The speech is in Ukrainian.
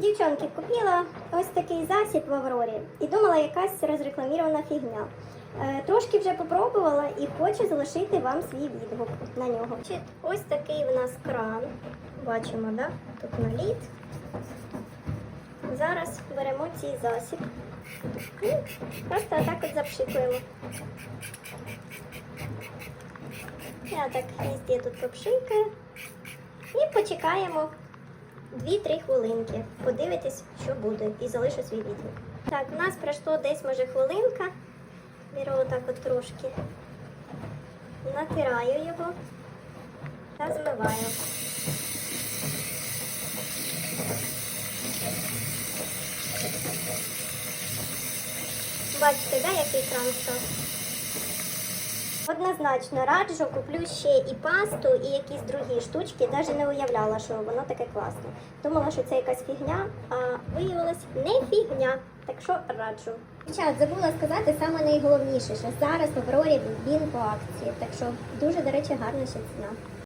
Дівчонки, купила ось такий засіб в Аврорі і думала, якась розрекламірована фігня. Е, Трошки вже попробувала і хочу залишити вам свій відгук на нього. Ось такий в нас кран. Бачимо, да? тут наліт. Зараз беремо цей засіб і просто отак от запшикуємо. Я так везде тут попшикаю. І почекаємо 2-3 хвилинки. Подивитись, що буде, і залишу свій відгук. Так, у нас пройшло десь може хвилинка. Беру отак от трошки. Натираю його та змиваю. Бачите, да, який кран став? Однозначно раджу, куплю ще і пасту, і якісь другі штучки. Навіть не уявляла, що воно таке класне. Думала, що це якась фігня, а виявилось не фігня. Так що раджу. Дівчат, забула сказати саме найголовніше, що зараз в Аврорі він по акції. Так що дуже, до речі, гарна ще ціна.